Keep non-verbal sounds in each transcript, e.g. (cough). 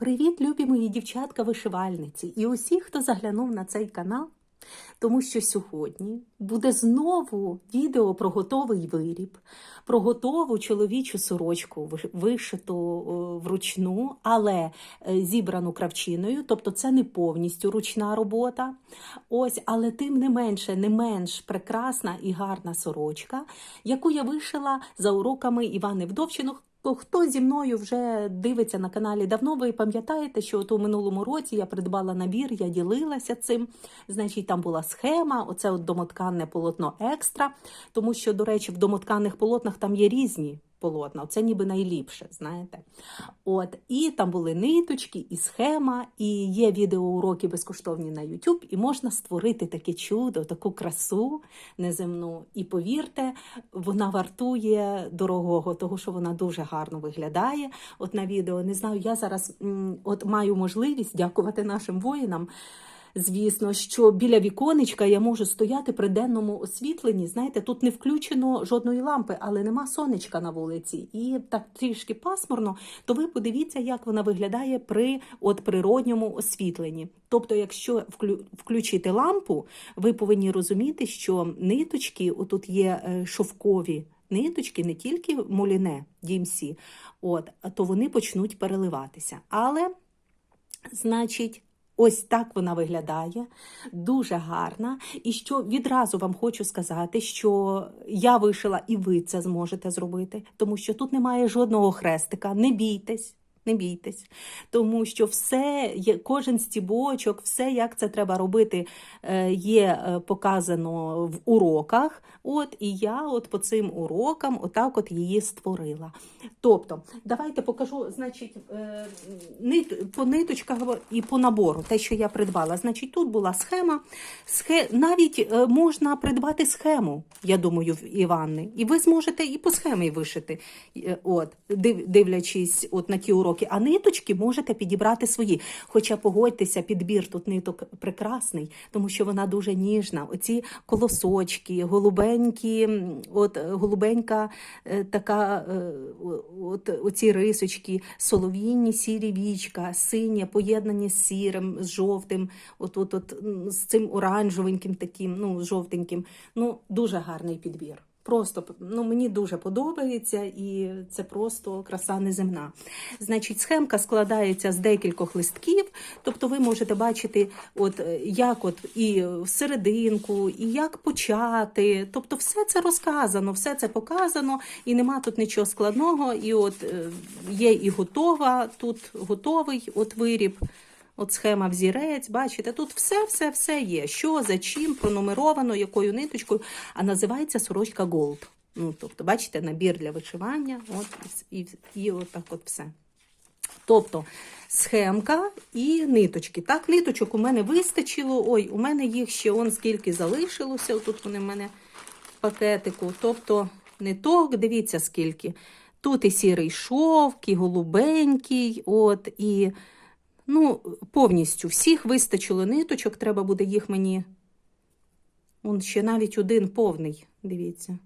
Привіт, любі мої дівчатка-вишивальниці і усі, хто заглянув на цей канал, тому що сьогодні буде знову відео про готовий виріб, про готову чоловічу сорочку, вишиту вручну, але е, зібрану кравчиною, тобто це не повністю ручна робота. Ось, але тим не менше, не менш прекрасна і гарна сорочка, яку я вишила за уроками Івани Вдовчино. То Хто зі мною вже дивиться на каналі давно, ви пам'ятаєте, що от у минулому році я придбала набір, я ділилася цим. Значить, там була схема, оце от домотканне полотно екстра. Тому що, до речі, в домотканих полотнах там є різні полотна. Це ніби найліпше, знаєте. От, і там були ниточки, і схема, і є відеоуроки безкоштовні на YouTube, і можна створити таке чудо, таку красу неземну. І повірте, вона вартує дорогого, того що вона дуже гарно виглядає. От на відео не знаю, я зараз от маю можливість дякувати нашим воїнам. Звісно, що біля віконечка я можу стояти при денному освітленні. Знаєте, тут не включено жодної лампи, але нема сонечка на вулиці, і так трішки пасмурно. То ви подивіться, як вона виглядає при от природньому освітленні. Тобто, якщо вклю- включити лампу, ви повинні розуміти, що ниточки, отут є е, шовкові ниточки, не тільки моліне DMC, от, то вони почнуть переливатися. Але, значить. Ось так вона виглядає, дуже гарна. І що відразу вам хочу сказати, що я вишила і ви це зможете зробити, тому що тут немає жодного хрестика. Не бійтесь, не бійтесь, тому що все, кожен стібочок, все, як це треба робити, е, є е, показано в уроках. От і я от по цим урокам отак от її створила. Тобто, давайте покажу, значить, е, по ниточках і по набору, те, що я придбала. Значить, тут була схема. Схе... Навіть можна придбати схему, я думаю, в Іванни. І ви зможете і по схемі вишити, от, див- дивлячись от на ті уроки. А ниточки можете підібрати свої. Хоча погодьтеся, підбір тут ниток прекрасний, тому що вона дуже ніжна. Оці колосочки, голубенькі, от е, голубенька е, така, е, от оці рисочки, солов'їні сірі вічка, синє, поєднання з сірим, з жовтим, от, от з цим оранжевеньким таким, ну, жовтеньким. Ну, дуже гарний підбір. Просто ну, мені дуже подобається, і це просто краса неземна. Значить, схемка складається з декількох листків, тобто ви можете бачити, от е, як от і серединку, і як почати. Тобто, все це розказано, все це показано, і нема тут нічого складного. І от е, є і готова, тут готовий от виріб. От схема взірець, бачите, тут все, все, все є. Що, за чим, пронумеровано, якою ниточкою, а називається сорочка Gold. Ну, тобто, бачите, набір для вишивання, от і, і, і от от все. Тобто схемка і ниточки. Так, ниточок у мене вистачило. Ой, у мене їх ще он скільки залишилося. Тут вони в мене в пакетику. Тобто ниток, дивіться скільки. Тут і сірий шовк, і голубенький, от, і ну, повністю всіх вистачило ниточок, треба буде їх мені. Он ще навіть один повний, дивіться,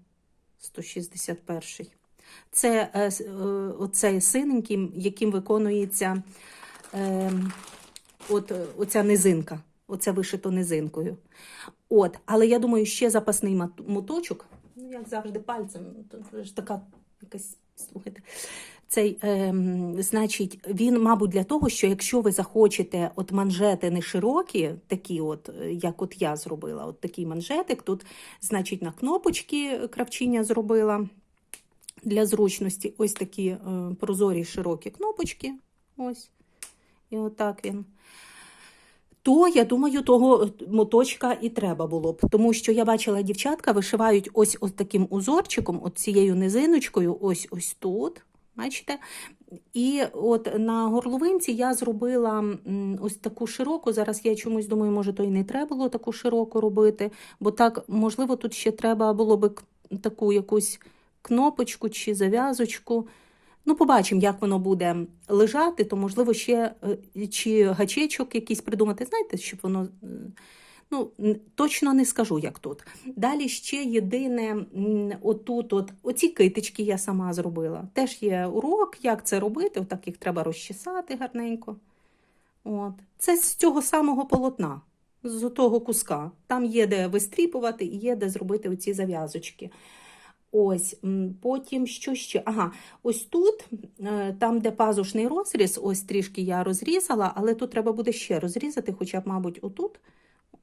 161. Це е, е, оцей синенький, яким виконується е, от, оця низинка. Оце вишито низинкою. От, але я думаю, ще запасний моточок, ну, як завжди, пальцем, то ж така якась, слухайте. Цей, ем, значить, він, мабуть, для того, що якщо ви захочете от манжети не широкі, такі, от, е, як от я зробила, от такий манжетик, тут, значить, на кнопочки кравчиня зробила для зручності ось такі е, прозорі широкі кнопочки. Ось. І отак він. То, я думаю, того моточка і треба було б. Тому що я бачила, дівчатка вишивають ось, ось таким узорчиком, от цією низиночкою, ось ось тут. Бачите? І от на горловинці я зробила ось таку широку. Зараз я чомусь думаю, може, то і не треба було таку широку робити, бо так, можливо, тут ще треба було би таку якусь кнопочку чи зав'язочку. Ну, побачимо, як воно буде лежати, то, можливо, ще е, чи гачечок якийсь придумати, знаєте, щоб воно. Ну, точно не скажу, як тут. Далі ще єдине, отут, от, оці китички я сама зробила. Теж є урок, як це робити. Отак їх треба розчесати гарненько. От. Це з цього самого полотна, з того куска. Там є де вистріпувати і є де зробити оці зав'язочки. Ось, потім що ще? Ага, ось тут, е, там, де пазушний розріз, ось трішки я розрізала, але тут треба буде ще розрізати, хоча б, мабуть, отут.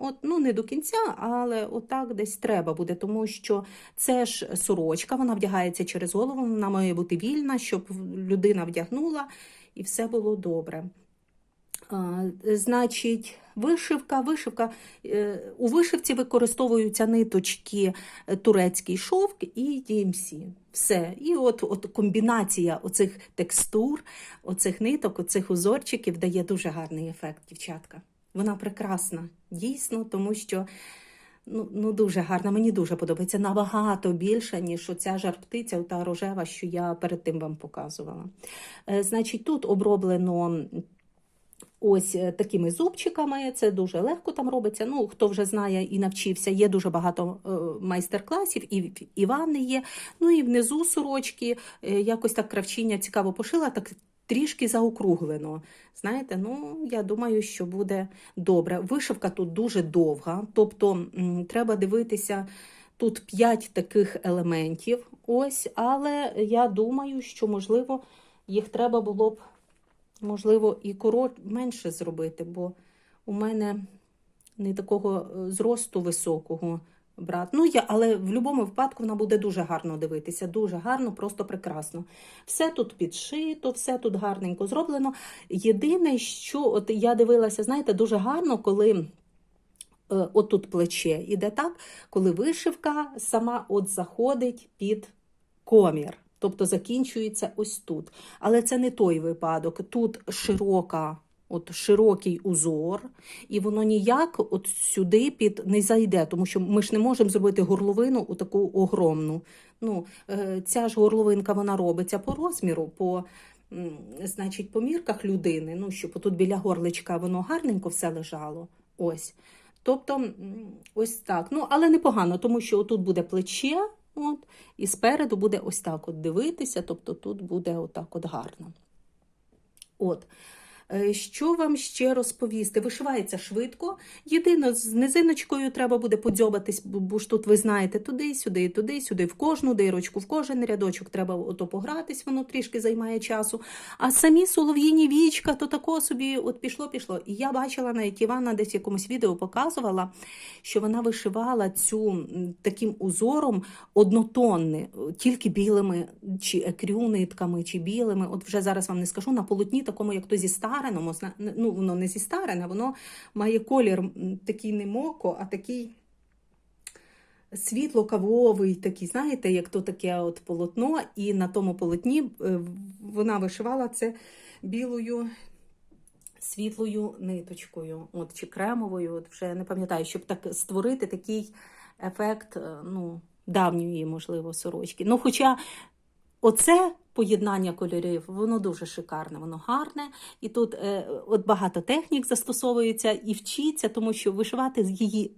От, ну, не до кінця, але отак десь треба буде, тому що це ж сорочка, вона вдягається через голову, вона має бути вільна, щоб людина вдягнула і все було добре. А, Значить, вишивка, вишивка. е, У вишивці використовуються ниточки е, турецький шовк і DMC. Все. І от, от комбінація оцих текстур, оцих ниток, оцих узорчиків дає дуже гарний ефект, дівчатка. Вона прекрасна, дійсно, тому що ну, ну дуже гарна. Мені дуже подобається. Набагато більше, ніж оця жар-птиця, та рожева, що я перед тим вам показувала. Е, Значить, тут оброблено ось е, такими зубчиками. Це дуже легко там робиться. Ну, хто вже знає і навчився, є дуже багато е, майстер-класів, і в Івани є. Ну і внизу сорочки, якось так кравчиня цікаво пошила, так трішки заокруглено. Знаєте, ну я думаю, що буде добре. Вишивка тут дуже довга, тобто треба дивитися. Тут п'ять таких елементів, ось, але я думаю, що можливо їх треба було б можливо, і корот менше зробити, бо у мене не такого е, зросту високого брат. Ну, я, але в будь-якому випадку вона буде дуже гарно дивитися, дуже гарно, просто прекрасно. Все тут підшито, все тут гарненько зроблено. Єдине, що от я дивилася, знаєте, дуже гарно, коли. е, Отут плече іде так, коли вишивка сама от заходить під комір. Тобто закінчується ось тут. Але це не той випадок. Тут широка, от широкий узор, і воно ніяк от сюди під не зайде, тому що ми ж не можемо зробити горловину у таку огромну. Ну, е, ця ж горловинка вона робиться по розміру, по, значить, по мірках людини. Ну, щоб тут біля горличка воно гарненько все лежало. Ось. Тобто, ось так. Ну, але непогано, тому що тут буде плече. От, і спереду буде ось так от дивитися, тобто тут буде отак от гарно. От. Е, Що вам ще розповісти? Вишивається швидко. Єдине, з низиночкою треба буде подзьобатись, бо ж тут ви знаєте, туди-сюди, туди-сюди, в кожну дирочку, в кожен рядочок треба ото погратись, воно трішки займає часу. А самі солов'їні вічка, то тако собі от пішло-пішло. І я бачила навіть Івана десь в якомусь відео показувала, що вона вишивала цю таким узором однотонне, тільки білими чи екрю нитками, чи білими. От вже зараз вам не скажу на полотні, такому, як то зі стареному, зна- ну воно не зі старене, воно має колір такий не моко, а такий світло-кавовий, такий, знаєте, як то таке от полотно, і на тому полотні е, вона вишивала це білою. Світлою ниточкою, от чи кремовою, от вже не пам'ятаю, щоб так створити такий ефект, е, ну, давньої, можливо, сорочки. Ну, хоча оце поєднання кольорів, воно дуже шикарне, воно гарне. І тут е, от багато технік застосовується і вчиться, тому що вишивати її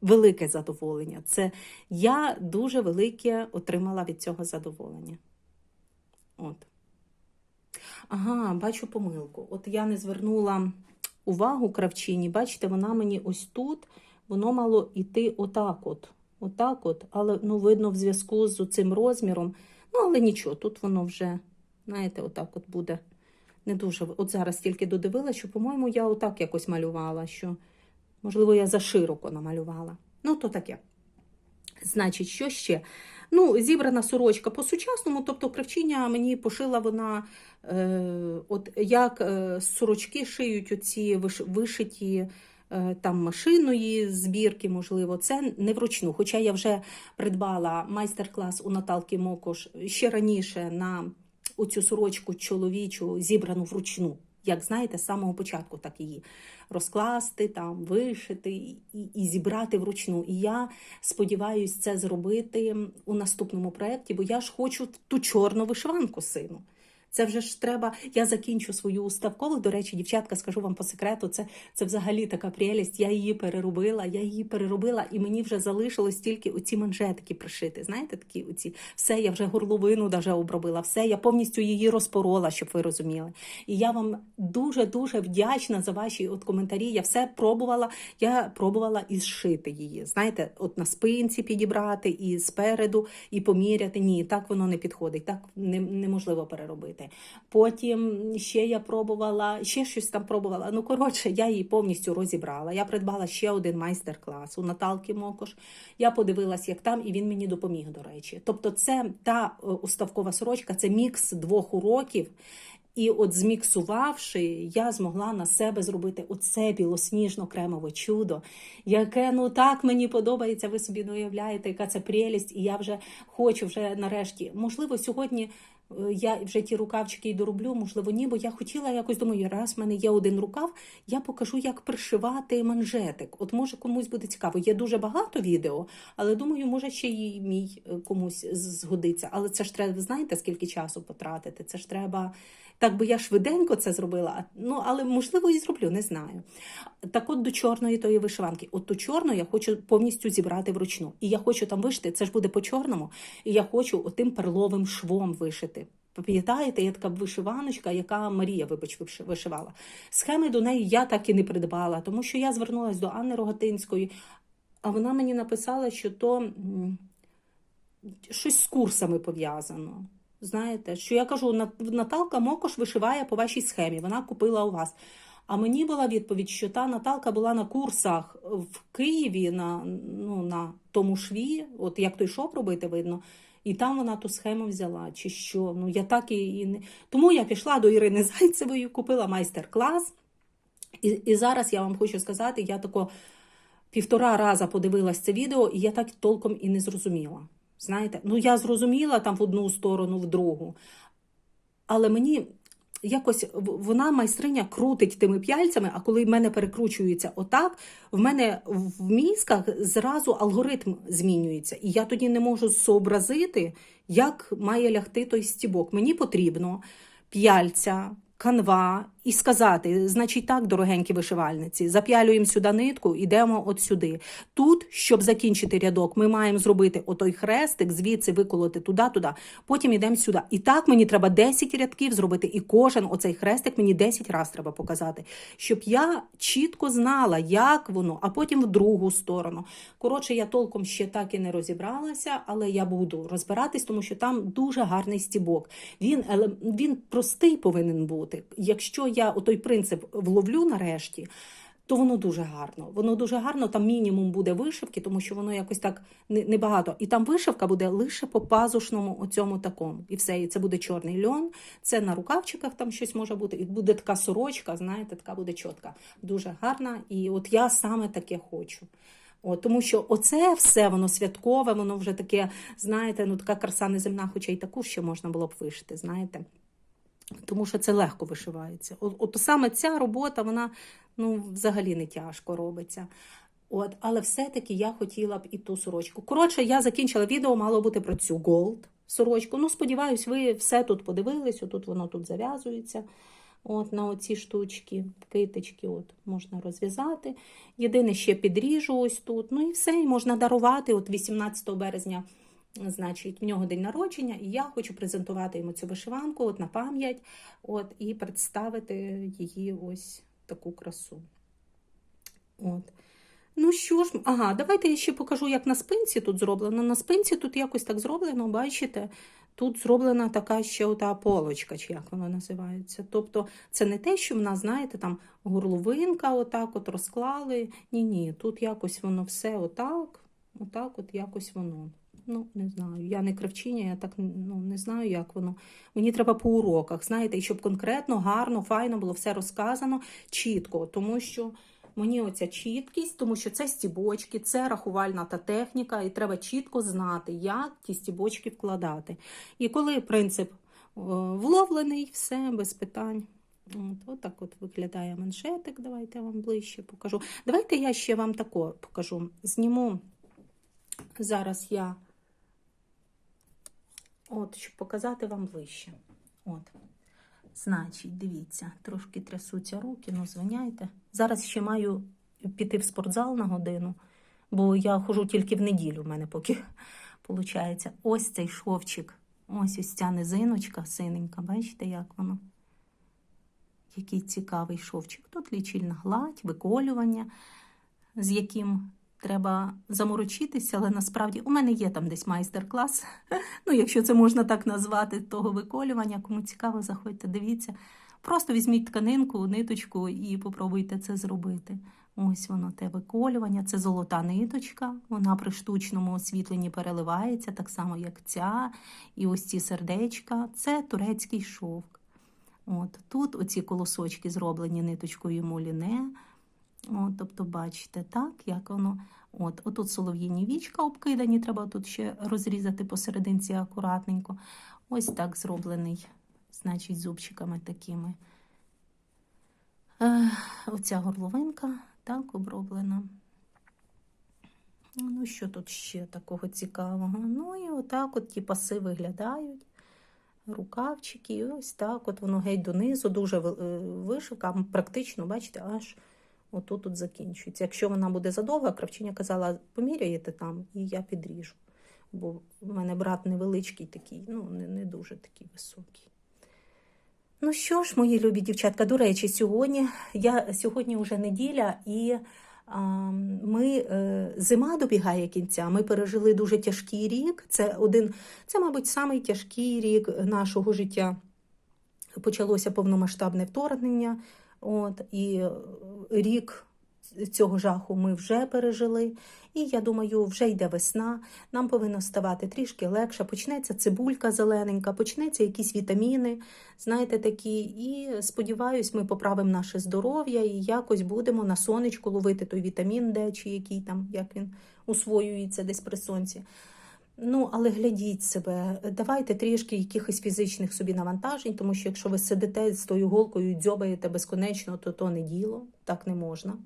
велике задоволення. Це я дуже велике отримала від цього задоволення. От. Ага, бачу помилку. От я не звернула увагу кравчині. Бачите, вона мені ось тут, воно мало йти отак от. Отак от, але ну, видно в зв'язку з цим розміром. Ну, але нічого, тут воно вже, знаєте, отак от буде не дуже. От зараз тільки додивила, що, по-моєму, я отак якось малювала, що, можливо, я зашироко намалювала. Ну, то таке. Значить, що ще? Ну, зібрана сорочка по-сучасному, тобто кравчиня мені пошила вона, е, от як е, сорочки шиють оці виш, вишиті там машиної збірки, можливо, це не вручну. Хоча я вже придбала майстер-клас у Наталки Мокош ще раніше на оцю сорочку чоловічу, зібрану вручну. Як знаєте, з самого початку так її розкласти, там, вишити і, і зібрати вручну. І я сподіваюся це зробити у наступному проєкті, бо я ж хочу ту чорну вишиванку сину. Це вже ж треба. Я закінчу свою уставкову. До речі, дівчатка, скажу вам по секрету, це, це взагалі така прелість. Я її переробила, я її переробила, і мені вже залишилось тільки оці манжетики пришити. Знаєте, такі оці все, я вже горловину даже обробила, все, я повністю її розпорола, щоб ви розуміли. І я вам дуже дуже вдячна за ваші от коментарі. Я все пробувала. Я пробувала і зшити її. Знаєте, от на спинці підібрати, і спереду, і поміряти. Ні, так воно не підходить, так не, неможливо переробити. Потім ще я пробувала, ще щось там пробувала. Ну, коротше, я її повністю розібрала. Я придбала ще один майстер-клас у Наталки Мокош. Я подивилась, як там, і він мені допоміг, до речі. Тобто, це та е, уставкова сорочка, це мікс двох уроків. І от зміксувавши, я змогла на себе зробити оце білосніжно-кремове чудо, яке ну так мені подобається. Ви собі не уявляєте, яка це прелість, і я вже хочу вже нарешті. Можливо, сьогодні я вже ті рукавчики і дороблю, можливо, ні, бо я хотіла якось думаю, раз в мене є один рукав, я покажу, як пришивати манжетик. От може комусь буде цікаво. Є дуже багато відео, але думаю, може ще й мій е, комусь згодиться. Але це ж треба, знаєте, скільки часу потратити? Це ж треба. Так би я швиденько це зробила, ну але можливо і зроблю, не знаю. Так от до чорної тої вишиванки. От ту чорну я хочу повністю зібрати вручну. І я хочу там вишити, це ж буде по чорному, і я хочу отим перловим швом вишити. Пам'ятаєте, є така вишиваночка, яка Марія, вибач, вишивала. Схеми до неї я так і не придбала, тому що я звернулася до Анни Рогатинської, а вона мені написала, що то щось з курсами пов'язано. Знаєте, що я кажу, Наталка Мокош вишиває по вашій схемі, вона купила у вас. А мені була відповідь, що та Наталка була на курсах в Києві на, ну, на тому шві, от як той шов робити, видно, і там вона ту схему взяла, чи що. Ну, я так і, не... Тому я пішла до Ірини Зайцевої, купила майстер-клас. І, і зараз я вам хочу сказати, я тако півтора раза подивилась це відео, і я так толком і не зрозуміла. Знаєте, ну я зрозуміла там в одну сторону, в другу. Але мені якось вона майстриня крутить тими п'яльцями, а коли в мене перекручується отак, в мене в мізках зразу алгоритм змінюється. І я тоді не можу зобразити, як має лягти той стібок. Мені потрібно п'яльця, канва і сказати: значить, так, дорогенькі вишивальниці, зап'ялюємо сюди нитку, йдемо от сюди. Тут, щоб закінчити рядок, ми маємо зробити отой хрестик, звідси виколоти туди-туди, потім йдемо сюди. І так мені треба 10 рядків зробити, і кожен оцей хрестик мені 10 разів треба показати, щоб я чітко знала, як воно, а потім в другу сторону. Коротше, я толком ще так і не розібралася, але я буду розбиратись, тому що там дуже гарний стібок. Він, він простий повинен бути. Якщо я отой принцип вловлю нарешті, то воно дуже гарно. Воно дуже гарно, там мінімум буде вишивки, тому що воно якось так небагато. І там вишивка буде лише по пазушному оцьому такому. І все. І це буде чорний льон, це на рукавчиках там щось може бути. І буде така сорочка, знаєте, така буде чітка. Дуже гарна. І от я саме таке хочу. От, тому що оце все воно святкове, воно вже таке, знаєте, ну така краса неземна, хоча й таку ще можна було б вишити, знаєте. Тому що це легко вишивається. От, от саме ця робота, вона ну, взагалі не тяжко робиться. От, але все-таки я хотіла б і ту сорочку. Коротше, я закінчила відео, мало бути про цю голд сорочку. Ну, сподіваюсь, ви все тут подивились, отут воно тут зав'язується. От на оці штучки, китички, от можна розв'язати. Єдине, ще підріжу ось тут. Ну і все, і можна дарувати. От 18 березня, значить, в нього день народження, і я хочу презентувати йому цю вишиванку от на пам'ять, от, і представити її ось таку красу. От. Ну що ж, ага, давайте я ще покажу, як на спинці тут зроблено. На спинці тут якось так зроблено, бачите, тут зроблена така ще ота полочка, чи як вона називається. Тобто це не те, що в нас, знаєте, там горловинка отак от розклали. Ні-ні, тут якось воно все отак, отак от якось воно. Ну, не знаю, я не кравчиня, я так ну, не знаю, як воно. Мені треба по уроках, знаєте, і щоб конкретно, гарно, файно було все розказано чітко, тому що мені оця чіткість, тому що це стібочки, це рахувальна та техніка, і треба чітко знати, як ті стібочки вкладати. І коли принцип е, вловлений, все без питань. От, от так от виглядає маншетик. Давайте я вам ближче покажу. Давайте я ще вам тако покажу. Зніму зараз я, от, щоб показати вам ближче. От. Значить, дивіться, трошки трясуться руки, ну звиняйте. Зараз ще маю піти в спортзал на годину, бо я ходжу тільки в неділю, в мене поки виходить. Ось цей шовчик, ось ось ця низиночка синенька, бачите, як воно? Який цікавий шовчик. Тут лічильна гладь, виколювання, з яким треба заморочитися, але насправді у мене є там десь майстер-клас, (laughs) ну, якщо це можна так назвати, того виколювання. Кому цікаво, заходьте, дивіться. Просто візьміть тканинку, ниточку і попробуйте це зробити. Ось воно те виколювання, це золота ниточка, вона при штучному освітленні переливається, так само, як ця. І ось ці сердечка. Це турецький шовк. От Тут оці колосочки зроблені ниточкою муліне. От, тобто, бачите, так, як воно. От, Отут солов'їні вічка обкидані, треба тут ще розрізати посерединці акуратненько. Ось так зроблений, значить, зубчиками такими. Е, оця горловинка так оброблена. Ну, що тут ще такого цікавого? Ну, і отак от ті паси виглядають. Рукавчики, ось так. От воно геть донизу, дуже е, вишивка, практично, бачите, аж отут тут закінчується. Якщо вона буде задовга, кравчиня казала, поміряєте там, і я підріжу. Бо в мене брат невеличкий такий, ну, не, не дуже такий високий. Ну що ж, мої любі дівчатка, до речі, сьогодні я сьогодні вже неділя, і а, ми е, зима добігає кінця. Ми пережили дуже тяжкий рік. Це один, це, мабуть, самий тяжкий рік нашого життя. Почалося повномасштабне вторгнення. От, і рік цього жаху ми вже пережили. І я думаю, вже йде весна. Нам повинно ставати трішки легше. Почнеться цибулька зелененька, почнеться якісь вітаміни, знаєте, такі. І сподіваюсь, ми поправимо наше здоров'я і якось будемо на сонечку ловити той вітамін Д, чи який там, як він усвоюється десь при сонці. Ну, але глядіть себе, давайте трішки якихось фізичних собі навантажень, тому що якщо ви сидите з тою голкою і дзьобаєте безконечно, то то не діло, так не можна.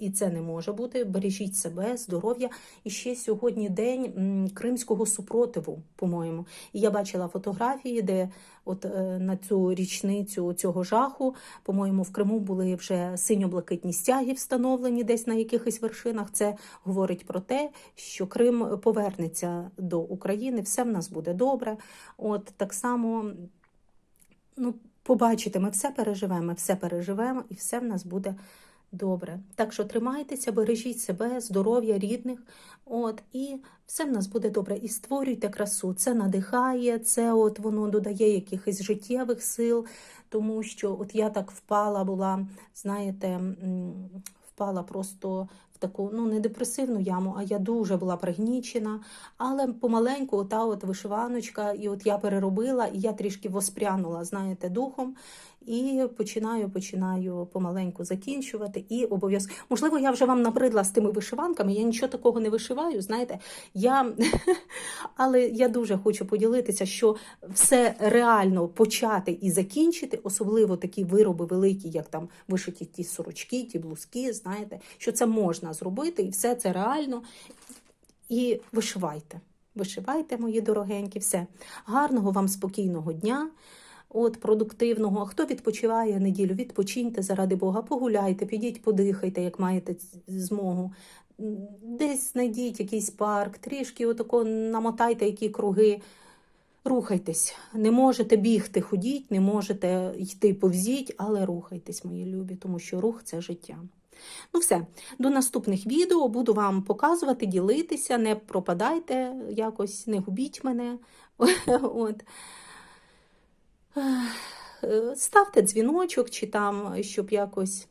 І це не може бути. Бережіть себе, здоров'я. І ще сьогодні день кримського супротиву, по-моєму. І я бачила фотографії, де от е, на цю річницю цього жаху, по-моєму, в Криму були вже синьо-блакитні стяги встановлені десь на якихось вершинах. Це говорить про те, що Крим повернеться до України, все в нас буде добре. От так само, ну, побачите, ми все переживемо, все переживемо, і все в нас буде добре. Так що тримайтеся, бережіть себе, здоров'я рідних, от, і все в нас буде добре. І створюйте красу. Це надихає, це от воно додає якихось життєвих сил, тому що от я так впала була, знаєте, впала просто в таку ну не депресивну яму, а я дуже була пригнічена. Але помаленьку, ота от вишиваночка, і от я переробила, і я трішки воспрянула, знаєте, духом. І починаю, починаю помаленьку закінчувати. І обов'язково, можливо, я вже вам набридла з тими вишиванками. Я нічого такого не вишиваю. Знаєте, я (laughs) але я дуже хочу поділитися, що все реально почати і закінчити, особливо такі вироби великі, як там вишиті ті сорочки, ті блузки. Знаєте, що це можна зробити, і все це реально. І вишивайте. Вишивайте, мої дорогенькі, все. Гарного вам спокійного дня. От продуктивного. Хто відпочиває неділю, відпочиньте заради Бога, погуляйте, підіть, подихайте, як маєте змогу. Десь знайдіть якийсь парк, трішки отако намотайте які круги. Рухайтесь. Не можете бігти, ходіть, не можете йти повзіть, але рухайтесь, мої любі, тому що рух це життя. Ну, все, до наступних відео буду вам показувати, ділитися, не пропадайте якось, не губіть мене. (laughs) От. Е, Ставте дзвіночок, чи там, щоб якось,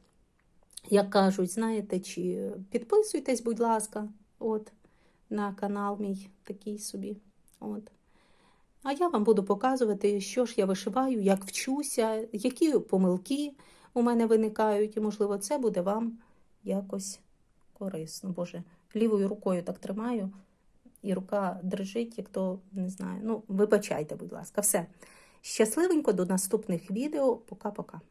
як кажуть, знаєте, чи підписуйтесь, будь ласка, от, на канал мій такий собі. От. А я вам буду показувати, що ж я вишиваю, як вчуся, які помилки у мене виникають, і, можливо, це буде вам якось корисно. Боже, лівою рукою так тримаю, і рука дрижить, як то не знаю. Ну, вибачайте, будь ласка, все. Щасливенько до наступних відео. Пока-пока.